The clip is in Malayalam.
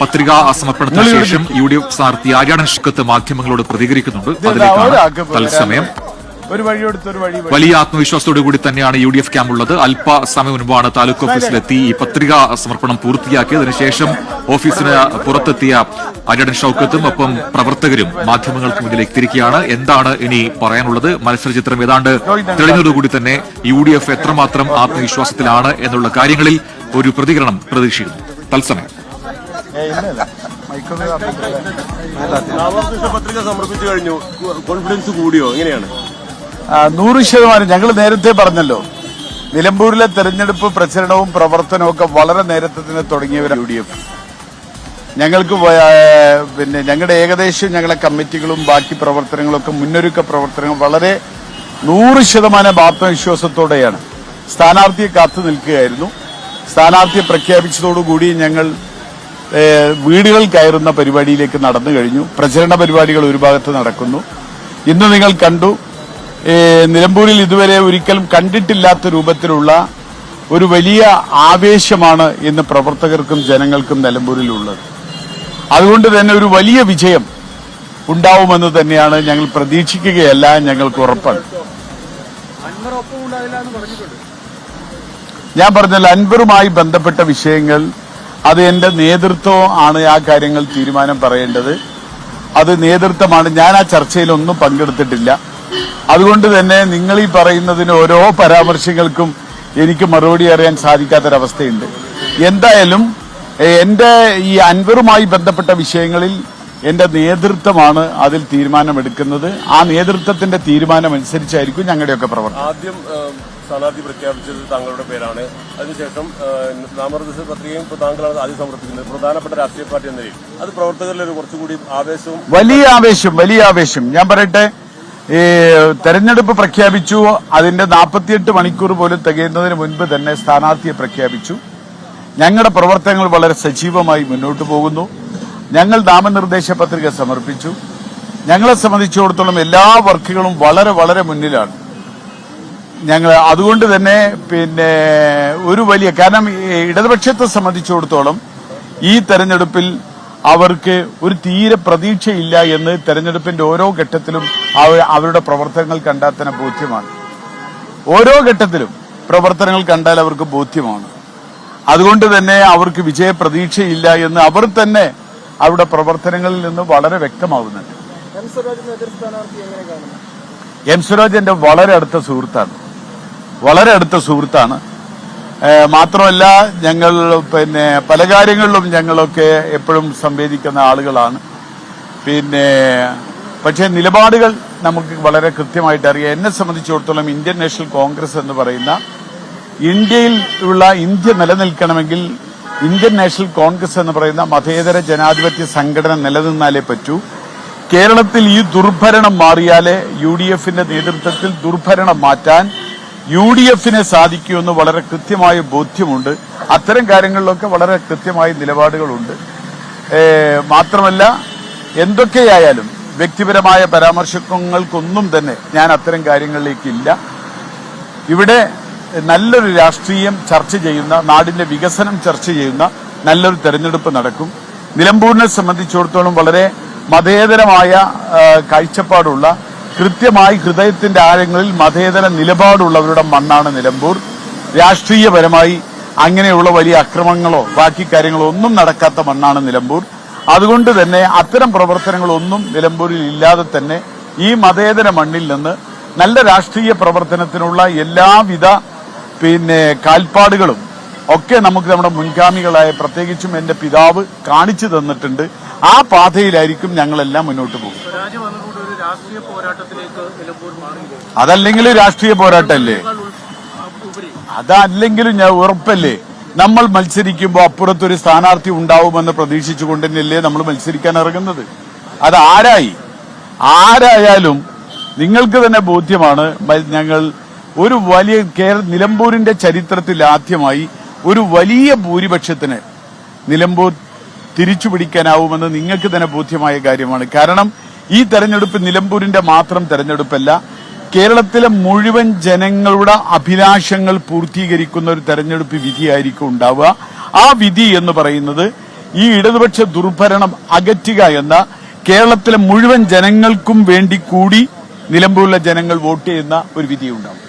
പത്രികാ സമർപ്പണത്തിന് ശേഷം യു ഡി എഫ് സ്ഥാനാർത്ഥി ആര്യാടൻ ഷുക്കത്ത് മാധ്യമങ്ങളോട് പ്രതികരിക്കുന്നുണ്ട്. അതിലേക്കാണ്. തത്സമയം. വലിയ ആത്മവിശ്വാസത്തോടു കൂടി തന്നെയാണ് യു ഡി എഫ് ക്യാമ്പ് ഉള്ളത്. അല്പസമയം മുൻപാണ് താലൂക്ക് ഓഫീസിലെത്തി ഈ പത്രികാ സമർപ്പണം പൂർത്തിയാക്കിയത്. ശേഷം ഓഫീസിന് പുറത്തെത്തിയ അരിടൻ ഷൌക്കത്തും ഒപ്പം പ്രവർത്തകരും മാധ്യമങ്ങൾക്ക് മുന്നിലേക്ക് തിരിക്കുകയാണ് എന്താണ് ഇനി പറയാനുള്ളത്? മത്സര ചിത്രം ഏതാണ്ട് തെളിഞ്ഞതോടുകൂടി തന്നെ യു ഡി എഫ് എത്രമാത്രം ആത്മവിശ്വാസത്തിലാണ് എന്നുള്ള കാര്യങ്ങളിൽ ഒരു പ്രതികരണം പ്രതീക്ഷിക്കുന്നു. തത്സമയം. പത്രിക സമർപ്പിച്ചു കഴിഞ്ഞു. കോൺഫിഡൻസ് കൂടിയോ? എങ്ങനെയാണ്? നൂറ് ശതമാനം ഞങ്ങൾ നേരത്തെ പറഞ്ഞല്ലോ. നിലമ്പൂരിലെ തെരഞ്ഞെടുപ്പ് പ്രചരണവും പ്രവർത്തനവും ഒക്കെ വളരെ നേരത്തെ തന്നെ തുടങ്ങിയവരാണ് യു ഡി എഫ് ഞങ്ങൾക്ക് പിന്നെ ഞങ്ങളുടെ ഏകദേശം ഞങ്ങളുടെ കമ്മിറ്റികളും ബാക്കി പ്രവർത്തനങ്ങളൊക്കെ മുന്നൊരുക്ക പ്രവർത്തനങ്ങൾ വളരെ നൂറ് ശതമാനം ആത്മവിശ്വാസത്തോടെയാണ്. സ്ഥാനാർത്ഥിയെ കാത്തു നിൽക്കുകയായിരുന്നു. സ്ഥാനാർത്ഥിയെ പ്രഖ്യാപിച്ചതോടുകൂടി ഞങ്ങൾ വീടുകൾ കയറുന്ന പരിപാടിയിലേക്ക് നടന്നു കഴിഞ്ഞു. പ്രചരണ പരിപാടികൾ ഒരു ഭാഗത്ത് നടക്കുന്നു. ഇന്ന് നിങ്ങൾ കണ്ടു. നിലമ്പൂരിൽ ഇതുവരെ ഒരിക്കലും കണ്ടിട്ടില്ലാത്ത രൂപത്തിലുള്ള ഒരു വലിയ ആവേശമാണ് ഇന്ന് പ്രവർത്തകർക്കും ജനങ്ങൾക്കും നിലമ്പൂരിലുള്ളത്. അതുകൊണ്ട് തന്നെ ഒരു വലിയ വിജയം ഉണ്ടാവുമെന്ന് തന്നെയാണ് ഞങ്ങൾ പ്രതീക്ഷിക്കുകയല്ല ഞങ്ങൾക്ക് ഉറപ്പാണ്. ഞാൻ പറഞ്ഞല്ലോ അൻവറുമായി ബന്ധപ്പെട്ട വിഷയങ്ങൾ അത് എന്റെ നേതൃത്വം ആണ് ആ കാര്യങ്ങൾ തീരുമാനം പറയേണ്ടത്. അത് നേതൃത്വമാണ്. ഞാൻ ആ ചർച്ചയിലൊന്നും പങ്കെടുത്തിട്ടില്ല. അതുകൊണ്ട് തന്നെ നിങ്ങൾ ഈ പറയുന്നതിന് ഓരോ പരാമർശങ്ങൾക്കും എനിക്ക് മറുപടി അറിയാൻ സാധിക്കാത്തൊരവസ്ഥയുണ്ട്. എന്തായാലും എന്റെ ഈ അൻവറുമായി ബന്ധപ്പെട്ട വിഷയങ്ങളിൽ എന്റെ നേതൃത്വമാണ് അതിൽ തീരുമാനമെടുക്കുന്നത്. ആ നേതൃത്വത്തിന്റെ തീരുമാനം അനുസരിച്ചായിരിക്കും ഞങ്ങളുടെയൊക്കെ പ്രവർത്തനം. ആദ്യം സ്ഥാനാർത്ഥി പ്രഖ്യാപിച്ചത് താങ്കളുടെ പേരാണ്. അതിനുശേഷം നാമനിർദ്ദേശ പത്രികയും ഇപ്പോൾ താങ്കളാണ് ആദ്യം സമർപ്പിക്കുന്നത്. പ്രധാനപ്പെട്ട രാഷ്ട്രീയ പാർട്ടി എന്ന നിലയിൽ അത് പ്രവർത്തകരിൽ ഒരു കുറച്ചുകൂടി ആവേശവും വലിയ ആവേശം വലിയ ആവേശം. ഞാൻ പറയട്ടെ ഈ തെരഞ്ഞെടുപ്പ് പ്രഖ്യാപിച്ചു അതിന്റെ നാൽപ്പത്തിയെട്ട് മണിക്കൂർ പോലും തികയുന്നതിന് മുൻപ് തന്നെ സ്ഥാനാർത്ഥിയെ പ്രഖ്യാപിച്ചു. ഞങ്ങളുടെ പ്രവർത്തനങ്ങൾ വളരെ സജീവമായി മുന്നോട്ട് പോകുന്നു. ഞങ്ങൾ നാമനിർദ്ദേശ പത്രിക സമർപ്പിച്ചു. ഞങ്ങളെ സംബന്ധിച്ചിടത്തോളം എല്ലാ വർക്കുകളും വളരെ വളരെ മുന്നിലാണ്. ഞങ്ങൾ അതുകൊണ്ട് തന്നെ പിന്നെ ഒരു വലിയ കാരണം ഇടതുപക്ഷത്തെ സംബന്ധിച്ചിടത്തോളം ഈ തെരഞ്ഞെടുപ്പിൽ അവർക്ക് ഒരു തീരെ പ്രതീക്ഷയില്ല എന്ന് തെരഞ്ഞെടുപ്പിന്റെ ഓരോ ഘട്ടത്തിലും അവരുടെ പ്രവർത്തനങ്ങൾ കണ്ടാൽ തന്നെ ബോധ്യമാണ്. ഓരോ ഘട്ടത്തിലും പ്രവർത്തനങ്ങൾ കണ്ടാൽ അവർക്ക് ബോധ്യമാണ്. അതുകൊണ്ട് തന്നെ അവർക്ക് വിജയ പ്രതീക്ഷയില്ല എന്ന് അവർ തന്നെ അവരുടെ പ്രവർത്തനങ്ങളിൽ നിന്ന് വളരെ വ്യക്തമാവുന്നുണ്ട്. എം സ്വരാജ് എന്റെ വളരെ അടുത്ത സുഹൃത്താണ്. വളരെ അടുത്ത സുഹൃത്താണ്. മാത്രമല്ല ഞങ്ങൾ പിന്നെ പല കാര്യങ്ങളിലും ഞങ്ങളൊക്കെ എപ്പോഴും സംവേദിക്കുന്ന ആളുകളാണ്. പിന്നെ പക്ഷേ നിലപാടുകൾ നമുക്ക് വളരെ കൃത്യമായിട്ട് അറിയാം. എന്നെ സംബന്ധിച്ചിടത്തോളം ഇന്ത്യൻ നാഷണൽ കോൺഗ്രസ് എന്ന് പറയുന്ന ഇന്ത്യയിൽ ഉള്ള ഇന്ത്യ നിലനിൽക്കണമെങ്കിൽ ഇന്ത്യൻ നാഷണൽ കോൺഗ്രസ് എന്ന് പറയുന്ന മതേതര ജനാധിപത്യ സംഘടന നിലനിന്നാലേ പറ്റൂ. കേരളത്തിൽ ഈ ദുർഭരണം മാറിയാലേ യു ഡി എഫിന്റെ നേതൃത്വത്തിൽ ദുർഭരണം മാറ്റാൻ യു ഡി എഫിനെ സാധിക്കുമെന്ന് വളരെ കൃത്യമായ ബോധ്യമുണ്ട്. അത്തരം കാര്യങ്ങളിലൊക്കെ വളരെ കൃത്യമായ നിലപാടുകളുണ്ട്. മാത്രമല്ല എന്തൊക്കെയായാലും വ്യക്തിപരമായ പരാമർശങ്ങൾക്കൊന്നും തന്നെ ഞാൻ അത്തരം കാര്യങ്ങളിലേക്കില്ല. ഇവിടെ നല്ലൊരു രാഷ്ട്രീയം ചർച്ച ചെയ്യുന്ന നാടിന്റെ വികസനം ചർച്ച ചെയ്യുന്ന നല്ലൊരു തെരഞ്ഞെടുപ്പ് നടക്കും. നിലമ്പൂരിനെ സംബന്ധിച്ചിടത്തോളം വളരെ മതേതരമായ കാഴ്ചപ്പാടുള്ള കൃത്യമായി ഹൃദയത്തിന്റെ ആഴങ്ങളിൽ മതേതര നിലപാടുള്ളവരുടെ മണ്ണാണ് നിലമ്പൂർ. രാഷ്ട്രീയപരമായി അങ്ങനെയുള്ള വലിയ അക്രമങ്ങളോ ബാക്കി കാര്യങ്ങളോ ഒന്നും നടക്കാത്ത മണ്ണാണ് നിലമ്പൂർ. അതുകൊണ്ട് തന്നെ അത്തരം പ്രവർത്തനങ്ങളൊന്നും നിലമ്പൂരിൽ ഇല്ലാതെ തന്നെ ഈ മതേതര മണ്ണിൽ നിന്ന് നല്ല രാഷ്ട്രീയ പ്രവർത്തനത്തിനുള്ള എല്ലാവിധ പിന്നെ കാൽപ്പാടുകളും ഒക്കെ നമുക്ക് നമ്മുടെ മുൻഗാമികളായ പ്രത്യേകിച്ചും എന്റെ പിതാവ് കാണിച്ചു തന്നിട്ടുണ്ട്. ആ പാതയിലായിരിക്കും ഞങ്ങളെല്ലാം മുന്നോട്ട് പോകും രാഷ്ട്രീയ പോരാട്ടത്തിലേക്ക് നിലമ്പൂർ അതല്ലെങ്കിൽ രാഷ്ട്രീയ പോരാട്ടമല്ലേ ഉപരി അതല്ലെങ്കിലും ഞാൻ ഉറപ്പല്ലേ? നമ്മൾ മത്സരിക്കുമ്പോൾ അപ്പുറത്തൊരു സ്ഥാനാർത്ഥി ഉണ്ടാവുമെന്ന് പ്രതീക്ഷിച്ചുകൊണ്ട് തന്നെയല്ലേ നമ്മൾ മത്സരിക്കാൻ ഇറങ്ങുന്നത്. അത് ആരായി? ആരായാലും നിങ്ങൾക്ക് തന്നെ ബോധ്യമാണ് ഞങ്ങൾ ഒരു വലിയ കേരള നിലമ്പൂരിന്റെ ചരിത്രത്തിൽ ആദ്യമായി ഒരു വലിയ ഭൂരിപക്ഷത്തിന് നിലമ്പൂർ തിരിച്ചു പിടിക്കാനാവുമെന്ന് നിങ്ങൾക്ക് തന്നെ ബോധ്യമായ കാര്യമാണ്. കാരണം ഈ തെരഞ്ഞെടുപ്പ് നിലമ്പൂരിന്റെ മാത്രം തെരഞ്ഞെടുപ്പല്ല കേരളത്തിലെ മുഴുവൻ ജനങ്ങളുടെ അഭിലാഷങ്ങൾ പൂർത്തീകരിക്കുന്ന ഒരു തെരഞ്ഞെടുപ്പ് വിധിയായിരിക്കും ഉണ്ടാവുക. ആ വിധി എന്ന് പറയുന്നത് ഈ ഇടതുപക്ഷ ദുർഭരണം അകറ്റുക എന്ന കേരളത്തിലെ മുഴുവൻ ജനങ്ങൾക്കും വേണ്ടി കൂടി നിലമ്പൂരിലെ ജനങ്ങൾ വോട്ട് ചെയ്യുന്ന ഒരു വിധിയുണ്ടാവും.